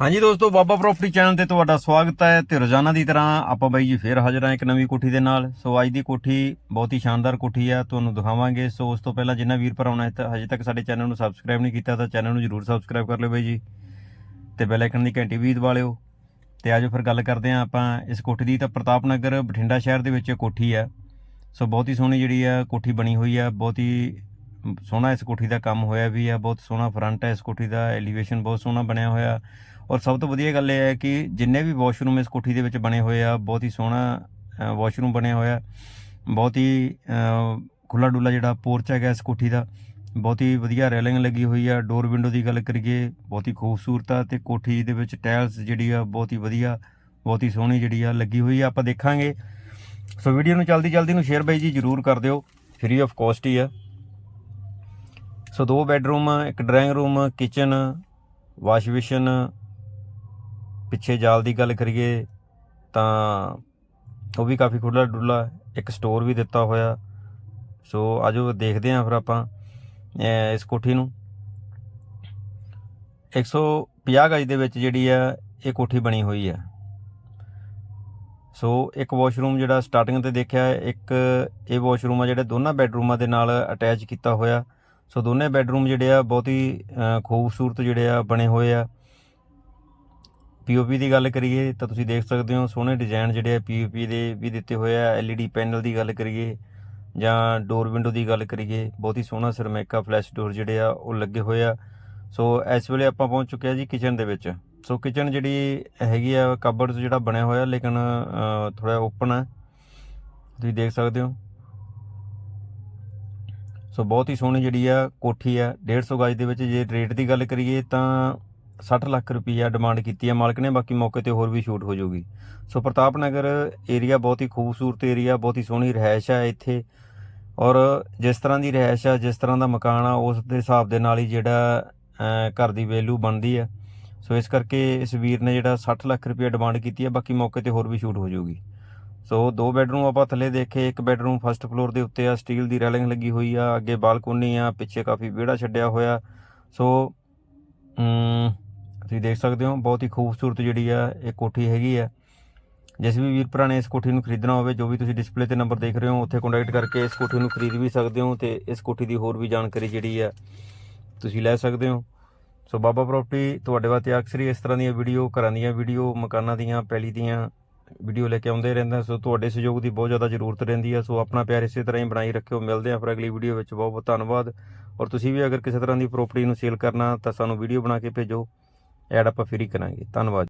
ਹਾਂਜੀ ਦੋਸਤੋ, ਬਾਬਾ property channel ਤੇ ਤੁਹਾਡਾ ਸਵਾਗਤ ਹੈ ਤੇ ਰੋਜ਼ਾਨਾ ਦੀ ਤਰ੍ਹਾਂ ਆਪਾਂ ਬਾਈ ਜੀ ਫੇਰ ਹਾਜ਼ਰ ਹਾਂ ਇੱਕ ਨਵੀਂ ਕੋਠੀ ਦੇ ਨਾਲ। ਸੋ ਅੱਜ ਦੀ ਕੋਠੀ ਬਹੁਤ ਹੀ ਸ਼ਾਨਦਾਰ ਕੋਠੀ ਆ, ਤੁਹਾਨੂੰ ਦਿਖਾਵਾਂਗੇ। ਸੋ ਉਸ ਤੋਂ ਪਹਿਲਾਂ ਜਿੰਨਾ ਵੀਰ ਭਰਾਉਣਾ ਤਾਂ ਹਜੇ ਤੱਕ ਸਾਡੇ ਚੈਨਲ ਨੂੰ ਸਬਸਕ੍ਰਾਈਬ ਨਹੀਂ ਕੀਤਾ ਤਾਂ ਚੈਨਲ ਨੂੰ ਜਰੂਰ ਸਬਸਕ੍ਰਾਈਬ ਕਰ ਲਿਓ ਬਾਈ ਜੀ ਤੇ ਬੈਲ ਆਈਕਨ ਦੀ ਘੰਟੀ ਵੀ ਦਬਾ ਲਿਓ। ਤੇ ਆਜੋ ਫਿਰ ਗੱਲ ਕਰਦੇ ਹਾਂ ਆਪਾਂ ਇਸ ਕੋਠੀ ਦੀ ਤਾਂ ਪ੍ਰਤਾਪ ਨਗਰ ਬਠਿੰਡਾ ਸ਼ਹਿਰ ਦੇ ਵਿੱਚ ਕੋਠੀ ਆ। ਸੋ ਬਹੁਤ ਹੀ ਸੋਹਣੀ ਜਿਹੜੀ ਆ ਕੋਠੀ ਬਣੀ ਹੋਈ ਆ, ਬਹੁਤ ਹੀ ਸੋਹਣਾ ਇਸ ਕੋਠੀ ਦਾ ਕੰਮ ਹੋਇਆ ਵੀ ਆ, ਬਹੁਤ ਸੋਹਣਾ ਫਰੰਟ ਹੈ ਇਸ ਕੋਠੀ ਦਾ ਐਲੀਵੇਸ਼ਨ ਬਹੁਤ ਸੋਹਣਾ ਬਣਿਆ ਹੋਇਆ। ਔਰ ਸਭ ਤੋਂ ਵਧੀਆ ਗੱਲ ਇਹ ਹੈ ਕਿ ਜਿੰਨੇ ਵੀ ਵਾਸ਼ਰੂਮ ਇਸ ਕੋਠੀ ਦੇ ਵਿੱਚ ਬਣੇ ਹੋਏ ਆ, ਬਹੁਤ ਹੀ ਸੋਹਣਾ ਵਾਸ਼ਰੂਮ ਬਣਿਆ ਹੋਇਆ। ਬਹੁਤ ਹੀ ਖੁੱਲਾ ਡੁੱਲਾ ਜਿਹੜਾ ਪੋਰਚ ਹੈਗਾ ਇਸ ਕੋਠੀ ਦਾ, ਬਹੁਤ ਹੀ ਵਧੀਆ ਰੈਲਿੰਗ ਲੱਗੀ ਹੋਈ ਆ। ਡੋਰ ਵਿੰਡੋ ਦੀ ਗੱਲ ਕਰੀਏ, ਬਹੁਤ ਹੀ ਖੂਬਸੂਰਤ ਆ ਤੇ ਕੋਠੀ ਦੇ ਵਿੱਚ ਟਾਇਲਸ ਜਿਹੜੀ ਆ, ਬਹੁਤ ਹੀ ਵਧੀਆ, ਬਹੁਤ ਹੀ ਸੋਹਣੀ ਜਿਹੜੀ ਆ ਲੱਗੀ ਹੋਈ ਆ। ਆਪਾਂ ਦੇਖਾਂਗੇ। ਸੋ ਵੀਡੀਓ ਨੂੰ ਜਲਦੀ ਜਲਦੀ ਨੂੰ ਸ਼ੇਅਰ ਬਾਈ ਜੀ ਜਰੂਰ ਕਰ ਦਿਓ। ਫ੍ਰੀ ਆਫ ਕਾਸਟ ਹੀ ਆ। ਸੋ ਦੋ ਬੈੱਡਰੂਮ ਇੱਕ drawing room kitchen wash basin ਪਿੱਛੇ ਜਾਲ ਦੀ ਗੱਲ ਕਰੀਏ ਤਾਂ ਉਹ ਵੀ ਕਾਫੀ ਖੁੱਲਾ ਡੁੱਲਾ ਇੱਕ ਸਟੋਰ ਵੀ ਦਿੱਤਾ ਹੋਇਆ। ਸੋ ਆਜੋ ਦੇਖਦੇ ਹਾਂ ਫਿਰ ਆਪਾਂ ਇਸ ਕੋਠੀ ਨੂੰ। 150 ਗਜ ਦੇ ਵਿੱਚ ਜਿਹੜੀ ਆ, ਇਹ ਕੋਠੀ ਬਣੀ ਹੋਈ ਹੈ ਸੋ ਇੱਕ ਵਾਸ਼ਰੂਮ ਜਿਹੜਾ ਸਟਾਰਟਿੰਗ ਤੇ ਦੇਖਿਆ, ਇੱਕ ਇਹ ਵਾਸ਼ਰੂਮ ਆ ਜਿਹੜੇ ਦੋਨਾਂ ਬੈੱਡਰੂਮਾਂ ਦੇ ਨਾਲ ਅਟੈਚ ਕੀਤਾ ਹੋਇਆ। ਸੋ ਦੋਨੇ ਬੈੱਡਰੂਮ ਜਿਹੜੇ ਆ ਬਹੁਤ ਹੀ ਖੂਬਸੂਰਤ ਜਿਹੜੇ ਆ ਬਣੇ ਹੋਏ ਆ। ਪੀਓਪੀ ਦੀ ਗੱਲ ਕਰੀਏ ਤਾਂ ਤੁਸੀਂ ਦੇਖ ਸਕਦੇ ਹੋ ਸੋਹਣੇ ਡਿਜ਼ਾਈਨ ਜਿਹੜੇ ਆ ਪੀਓਪੀ ਦੇ ਵੀ ਦਿੱਤੇ ਹੋਏ ਆ। ਐਲਈਡੀ ਪੈਨਲ ਦੀ ਗੱਲ ਕਰੀਏ ਜਾਂ ਡੋਰ ਵਿੰਡੋ ਦੀ ਗੱਲ ਕਰੀਏ, ਬਹੁਤ ਹੀ ਸੋਹਣਾ ਸਰਮੈਕਾ ਫਲੈਸ਼ ਡੋਰ ਜਿਹੜੇ ਆ ਉਹ ਲੱਗੇ ਹੋਏ ਆ। ਸੋ ਇਸ ਵੇਲੇ ਆਪਾਂ ਪਹੁੰਚ ਚੁੱਕੇ ਆ ਜੀ ਕਿਚਨ ਦੇ ਵਿੱਚ। ਸੋ ਕਿਚਨ ਜਿਹੜੀ ਹੈਗੀ ਆ ਕਬਰਡ ਜਿਹੜਾ ਬਣਿਆ ਹੋਇਆ, ਲੇਕਿਨ ਥੋੜਾ ਓਪਨ ਹੈ ਤੁਸੀਂ ਦੇਖ ਸਕਦੇ ਹੋ। ਸੋ ਬਹੁਤ ਹੀ ਸੋਹਣੀ ਜਿਹੜੀ ਆ ਕੋਠੀ ਆ 150 ਗਜ ਦੇ ਵਿੱਚ ਜੇ ਰੇਟ ਦੀ ਗੱਲ ਕਰੀਏ ਤਾਂ 60 ਲੱਖ ਰੁਪਈਆ ਡਿਮਾਂਡ ਕੀਤੀ ਹੈ ਮਾਲਕ ਨੇ, ਬਾਕੀ ਮੌਕੇ ਤੇ ਹੋਰ ਵੀ ਸ਼ੂਟ ਹੋ ਜਾਊਗੀ। ਸੋ ਪ੍ਰਤਾਪ ਨਗਰ ਏਰੀਆ ਬਹੁਤ ਹੀ ਖੂਬਸੂਰਤ ਏਰੀਆ ਬਹੁਤ ਹੀ ਸੋਹਣੀ ਰਹਿائش ਆ ਇੱਥੇ। ਔਰ ਜਿਸ ਤਰ੍ਹਾਂ ਦੀ ਰਹਿائش ਆ, ਜਿਸ ਤਰ੍ਹਾਂ ਦਾ ਮਕਾਨ ਆ, ਉਸ ਦੇ ਹਿਸਾਬ ਦੇ ਨਾਲ ਹੀ ਜਿਹੜਾ ਘਰ ਦੀ ਵੈਲਿਊ ਬਣਦੀ ਆ। ਸੋ ਇਸ ਕਰਕੇ ਇਸ ਵੀਰ ਨੇ ਜਿਹੜਾ 60 ਲੱਖ ਰੁਪਏ ਡਿਮਾਂਡ ਕੀਤੀ ਹੈ ਬਾਕੀ ਮੌਕੇ ਤੇ ਹੋਰ ਵੀ ਸ਼ੂਟ ਹੋ ਜਾਊਗੀ। ਸੋ ਦੋ ਬੈਡਰੂਮ ਆਪਾਂ ਥੱਲੇ ਦੇਖੇ, ਇੱਕ ਬੈਡਰੂਮ ਫਸਟ ਫਲੋਰ ਦੇ ਉੱਤੇ ਆ ਸਟੀਲ ਦੀ ਰੈਲਿੰਗ ਲੱਗੀ ਹੋਈ ਆ, ਅੱਗੇ ਬਾਲਕੋਨੀ ਆ, ਪਿੱਛੇ ਕਾਫੀ ਵਿਹੜਾ ਛੱਡਿਆ ਹੋਇਆ। ਸੋ ਤੁਸੀਂ ਦੇਖ ਸਕਦੇ ਹੋ, ਬਹੁਤ ਹੀ ਖੂਬਸੂਰਤ ਜਿਹੜੀ ਆ, ਇਹ ਕੋਠੀ ਹੈਗੀ ਆ। ਜਿਸ ਵੀ ਵੀਰ ਭਰਾ ਨੇ ਇਸ ਕੋਠੀ ਨੂੰ ਖਰੀਦਣਾ ਹੋਵੇ, ਜੋ ਵੀ ਤੁਸੀਂ ਡਿਸਪਲੇ ਤੇ ਨੰਬਰ ਦੇਖ ਰਹੇ ਹੋ, ਉੱਥੇ ਕੰਟੈਕਟ ਕਰਕੇ ਇਸ ਕੋਠੀ ਨੂੰ ਖਰੀਦ ਵੀ ਸਕਦੇ ਹੋ ਤੇ ਇਸ ਕੋਠੀ ਦੀ ਹੋਰ ਵੀ ਜਾਣਕਾਰੀ ਜਿਹੜੀ ਆ, ਤੁਸੀਂ ਲੈ ਸਕਦੇ ਹੋ। ਸੋ ਬਾਬਾ ਪ੍ਰਾਪਰਟੀ ਤੁਹਾਡੇ ਵਾਸਤੇ ਅਕਸਰ ਹੀ ਇਸ ਤਰ੍ਹਾਂ ਦੀਆਂ ਵੀਡੀਓ ਘਰਾਂ ਦੀਆਂ ਵੀਡੀਓ ਮਕਾਨਾਂ ਦੀਆਂ, ਪੈਲੀ ਦੀਆਂ ਵੀਡੀਓ ਲੈ ਕੇ ਆਉਂਦੇ ਰਹਿੰਦਾ ਸੋ ਤੁਹਾਡੇ ਸਹਿਯੋਗ ਦੀ ਬਹੁਤ ਜ਼ਿਆਦਾ ਜ਼ਰੂਰਤ ਰਹਿੰਦੀ ਹੈ। ਸੋ ਆਪਣਾ ਪਿਆਰ ਇਸੇ ਤਰ੍ਹਾਂ ਹੀ ਬਣਾਈ ਰੱਖਿਓ। ਮਿਲਦੇ ਹਾਂ ਫਿਰ ਅਗਲੀ ਵੀਡੀਓ ਵਿੱਚ। ਬਹੁਤ ਬਹੁਤ ਧੰਨਵਾਦ। ਔਰ ਤੁਸੀਂ ਵੀ ਅਗਰ ਕਿਸੇ ਤਰ੍ਹਾਂ ਦੀ ਪ੍ਰਾਪਰਟੀ ਨੂੰ ਸੇਲ ਕਰਨਾ ਤਾਂ ਸਾਨੂੰ ਵੀਡੀਓ ਬਣਾ ਕੇ ਭੇਜੋ। ਐਡ ਆਪਾਂ ਫ੍ਰੀ ਕਰਾਂਗੇ। ਧੰਨਵਾਦ।